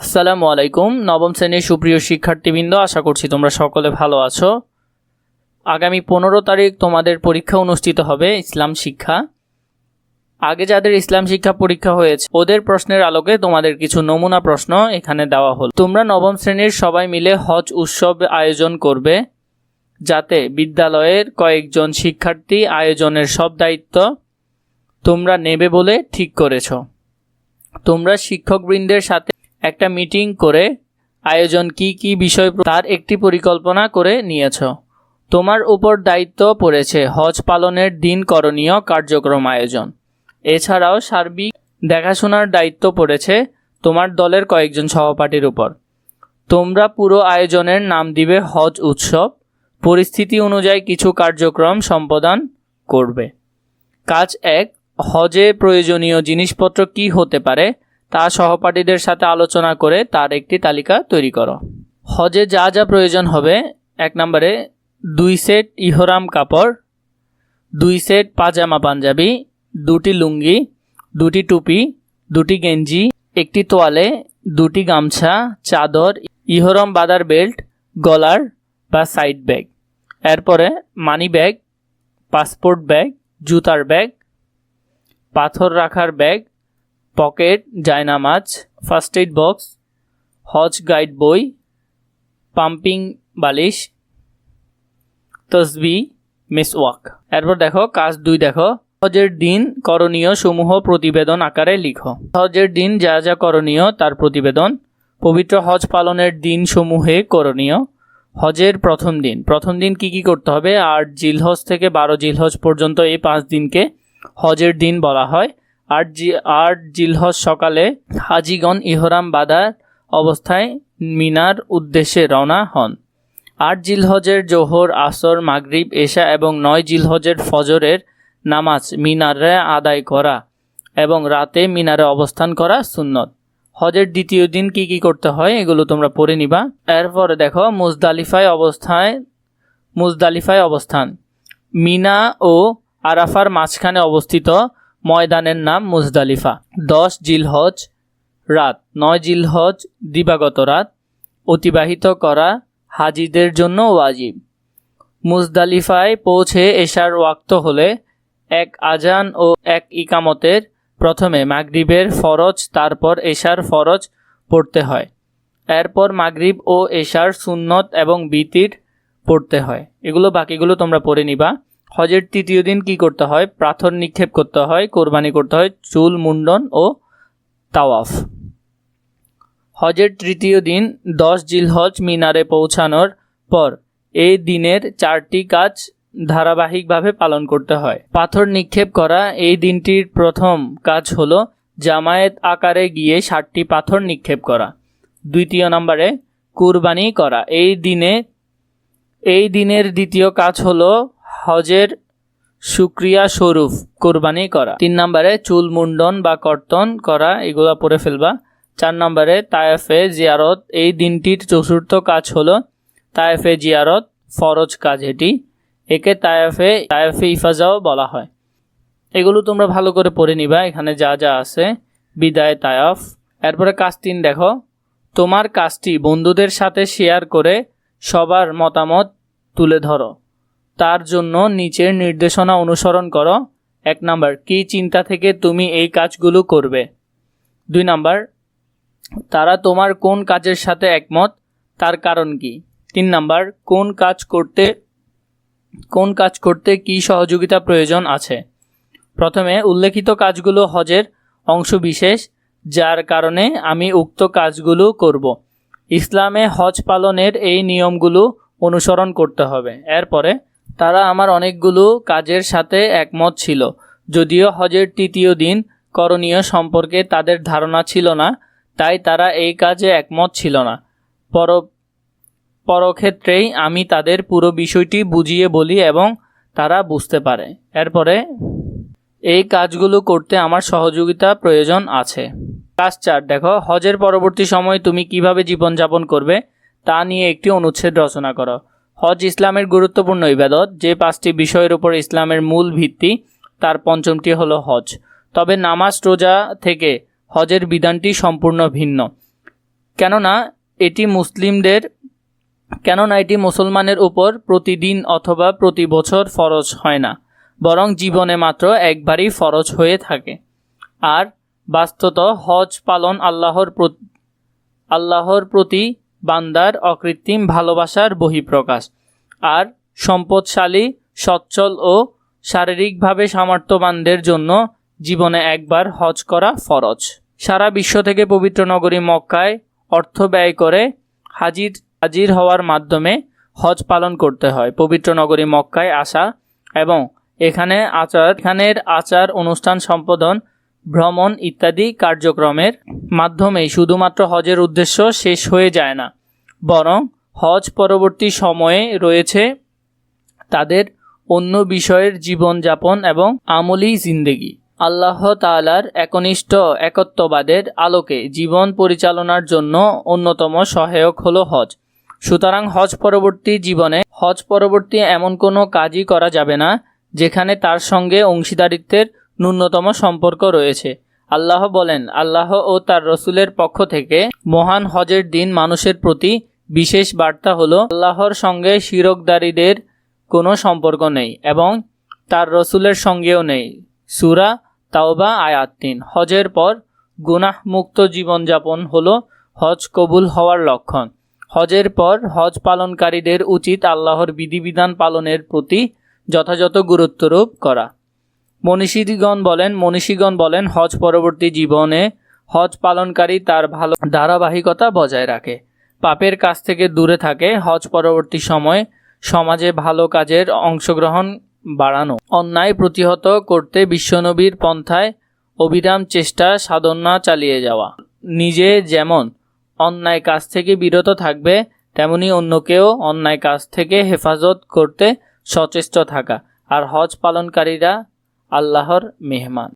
আসসালামু আলাইকুম। নবম শ্রেণির সুপ্রিয় শিক্ষার্থীবৃন্দ, আশা করছি তোমরা সকলে ভালো আছো। আগামী পনেরো তারিখ তোমাদের পরীক্ষা অনুষ্ঠিত হবে ইসলাম শিক্ষা। আগে যাদের ইসলাম শিক্ষা পরীক্ষা হয়েছে, ওদের প্রশ্নের আলোকে তোমাদের কিছু নমুনা প্রশ্ন এখানে দেওয়া হল। তোমরা নবম শ্রেণির সবাই মিলে হজ উৎসব আয়োজন করবে, যাতে বিদ্যালয়ের কয়েকজন শিক্ষার্থী আয়োজনের সব দায়িত্ব তোমরা নেবে বলে ঠিক করেছ। তোমরা শিক্ষকবৃন্দের সাথে একটা মিটিং করে আয়োজন কি কি বিষয় তার একটি পরিকল্পনা করে নিয়েছ। তোমার উপর দায়িত্ব পড়েছে হজ পালনের দিন করণীয় কার্যক্রম আয়োজন। এছাড়াও সার্বিক দেখাশোনার দায়িত্ব পড়েছে তোমার দলের কয়েকজন সহপাঠীর উপর। তোমরা পুরো আয়োজনের নাম দিবে হজ উৎসব। পরিস্থিতি অনুযায়ী কিছু কার্যক্রম সম্পাদন করবে। কাজ এক, হজে প্রয়োজনীয় জিনিসপত্র কি হতে পারে? তা সহপাঠীদের সাথে আলোচনা করে তার একটি তালিকা তৈরি করো। হজে যা যা প্রয়োজন হবে, এক নম্বরে দুই সেট ইহরাম কাপড়, দুই সেট পাজামা পাঞ্জাবি, দুটি লুঙ্গি, দুটি টুপি, দুটি গেঞ্জি, একটি তোয়ালে, দুটি গামছা, চাদর, ইহরম বাদার বেল্ট, গলার বা সাইড ব্যাগ। এরপরে মানি ব্যাগ, পাসপোর্ট ব্যাগ, জুতার ব্যাগ, পাথর রাখার ব্যাগ পকেট জায়নামাজ ফার্স্ট এইড বক্স হজ গাইড বই পাম্পিং বালিশ, তসবি মিসওয়াক এরপর দেখো, কাজ দুই দেখো। হজের দিন করণীয় সমূহ প্রতিবেদন আকারে লিখো। হজের দিন যা যা করণীয় তার প্রতিবেদন। পবিত্র হজ পালনের দিন সমূহে করণীয়। হজের প্রথম দিন। প্রথম দিন কি কি করতে হবে? আট জিলহজ থেকে বারো জিলহজ পর্যন্ত এই পাঁচ দিনকে হজের দিন বলা হয়। আট জি, আট জিলহজ সকালে হাজিগণ ইহরাম বাঁধার অবস্থায় মিনার উদ্দেশ্যে রওনা হন। আট জিলহজের জোহর, আসর, মাগরিব, এশা এবং নয় জিলহজের ফজরের নামাজ মিনারে আদায় করা এবং রাতে মিনারে অবস্থান করা সুন্নত। হজের দ্বিতীয় দিন কি কি করতে হয় এগুলো তোমরা পড়ে নিবা। এরপরে দেখো, মুজদালিফায় অবস্থায়, মুজদালিফায় অবস্থান। মিনা ও আরাফার মাঝখানে অবস্থিত ময়দানের নাম মুজদালিফা। দশ জিলহজ রাত, নয় জিলহজ দিবাগত রাত, অতিবাহিত করা হাজিদের জন্য ওয়াজিব। মুজদালিফায় পৌঁছে এশার ওয়াক্ত হলে এক আজান ও এক ইকামতের প্রথমে মাগরিবের ফরজ, তারপর এশার ফরজ পড়তে হয়। এরপর মাগরিব ও এশার সুন্নত এবং বিতির পড়তে হয়। এগুলো বাকিগুলো তোমরা পড়ে নিবা। হজের তৃতীয় দিন কি করতে হয়? প্রাথর নিক্ষেপ করতে হয়, কোরবানি করতে হয়, চুল, মুন্ডন ও তাওয়াফ। হজের তৃতীয় দিন দশ জিলহজ মিনারে পৌঁছানোর পর এই দিনের চারটি কাজ ধারাবাহিকভাবে পালন করতে হয়। পাথর নিক্ষেপ করা এই দিনটির প্রথম কাজ হলো জামায়াত আকারে গিয়ে ষাটটি পাথর নিক্ষেপ করা। দ্বিতীয় নম্বরে কুরবানি করা। এই দিনে, এই দিনের দ্বিতীয় কাজ হলো হজের সুক্রিয়া স্বরূপ কোরবানি করা। তিন নম্বরে চুল মুন্ডন বা কর্তন করা, এগুলো পরে ফেলবা। চার নম্বরে তায়েফে জিয়ারত, এই দিনটির চতুর্থ কাজ হলো তায়েফে জিয়ারত, ফরজ কাজ এটি। একে তায়েফে তায়েফে ইফাজাও বলা হয়। এগুলো তোমরা ভালো করে পড়ে নিবা, এখানে যা যা আছে। বিদায় তায়াফ। এরপরে কাজ তিন দেখো। তোমার কাজটি বন্ধুদের সাথে শেয়ার করে সবার মতামত তুলে ধরো। তার জন্য নিচের নির্দেশনা অনুসরণ করো। এক নাম্বার, কী চিন্তা থেকে তুমি এই কাজগুলো করবে? দুই নাম্বার, তারা তোমার কোন কাজের সাথে একমত? তার কারণ কি? তিন নাম্বার, কোন কাজ করতে, কোন কাজ করতে কি সহযোগিতা প্রয়োজন আছে? প্রথমে উল্লেখিত কাজগুলো হজের অংশ বিশেষ যার কারণে আমি উক্ত কাজগুলো করব। ইসলামে হজ পালনের এই নিয়মগুলো অনুসরণ করতে হবে। এরপরে তারা আমার অনেকগুলো কাজের সাথে একমত ছিল। যদিও হজের তৃতীয় দিন করণীয় সম্পর্কে তাদের ধারণা ছিল না, তাই তারা এই কাজে একমত ছিল না। পর, পরক্ষেত্রেই আমি তাদের পুরো বিষয়টি বুঝিয়ে বলি এবং তারা বুঝতে পারে। এরপরে, এই কাজগুলো করতে আমার সহযোগিতা প্রয়োজন আছে। কাজ চার, দেখো, হজের পরবর্তী সময় তুমি কীভাবে জীবনযাপন করবে তা নিয়ে একটি অনুচ্ছেদ রচনা করো। হজ ইসলামের গুরুত্বপূর্ণ ইবাদত, যে পাঁচটি বিষয়ের উপর ইসলামের মূল ভিত্তি, তার পঞ্চমটি হলো হজ। তবে নামাজ রোজা থেকে হজের বিধানটি সম্পূর্ণ ভিন্ন। কেননা এটি মুসলিমদের, কেননা এটি মুসলমানের উপর প্রতিদিন অথবা প্রতি বছর ফরজ হয় না, বরং জীবনে মাত্র একবারই ফরজ হয়ে থাকে। আর বাস্তত হজ পালন আল্লাহর আল্লাহর প্রতি বান্দার অকৃত্রিম ভালোবাসার বহিঃপ্রকাশ আর সম্পদশালী, সচ্ছল ও শারীরিকভাবে সামর্থ্যবানদের জন্য জীবনে একবার হজ করা ফরজ। সারা বিশ্ব থেকে পবিত্র নগরী মক্কায় অর্থ ব্যয় করে হাজির হাজির হওয়ার মাধ্যমে হজ পালন করতে হয়। পবিত্র নগরী মক্কায় আসা এবং এখানে আচার, এখানের আচার অনুষ্ঠান সম্পাদন ভ্রমণ ইত্যাদি কার্যক্রমের মাধ্যমে শুধুমাত্র হজের উদ্দেশ্য শেষ হয়ে যায় না, বরং হজ পরবর্তী সময়ে রয়েছে তাদের অন্য বিষয়ের জীবনযাপন এবং আমলি জিন্দেগি। আল্লাহ তাআলার একনিষ্ঠ একত্ববাদের আলোকে জীবন পরিচালনার জন্য অন্যতম সহায়ক হলো হজ। সুতরাং হজ পরবর্তী জীবনে হজ পরবর্তী এমন কোনো কাজই করা যাবে না, যেখানে তার সঙ্গে অংশীদারিত্বের ন্যূনতম সম্পর্ক রয়েছে। আল্লাহ বলেন, আল্লাহ ও তার রসুলের পক্ষ থেকে মহান হজের দিন মানুষের প্রতি বিশেষ বার্তা হলো, আল্লাহর সঙ্গে শিরকদারীদের কোনো সম্পর্ক নেই এবং তার রসুলের সঙ্গেও নেই। সুরা তাওবা, আয়াত তিন। হজের পর গুনাহমুক্ত জীবনযাপন হলো হজ কবুল হওয়ার লক্ষণ। হজের পর হজ পালনকারীদের উচিত আল্লাহর বিধিবিধান পালনের প্রতি যথাযথ গুরুত্বরূপ করা। মনীষীগণ বলেন মনীষীগণ বলেন, হজ পরবর্তী জীবনে হজ পালনকারী তার ভালো ধারাবাহিকতা বজায় রাখে। পাপের কাছ থেকে দূরে থাকে, হজ পরবর্তী সময় সমাজে ভালো কাজের অংশগ্রহণ বাড়ানো। অন্যায় প্রতিহত করতে বিশ্বনবীর পন্থায় অবিরাম চেষ্টা, সাধনা চালিয়ে যাওয়া। নিজে যেমন অন্যায় কাজ থেকে বিরত থাকবে, তেমনি অন্যকেও অন্যায় কাজ থেকে হেফাজত করতে সচেষ্ট থাকা। আর হজ পালনকারীরা আল্লাহর মেহমান।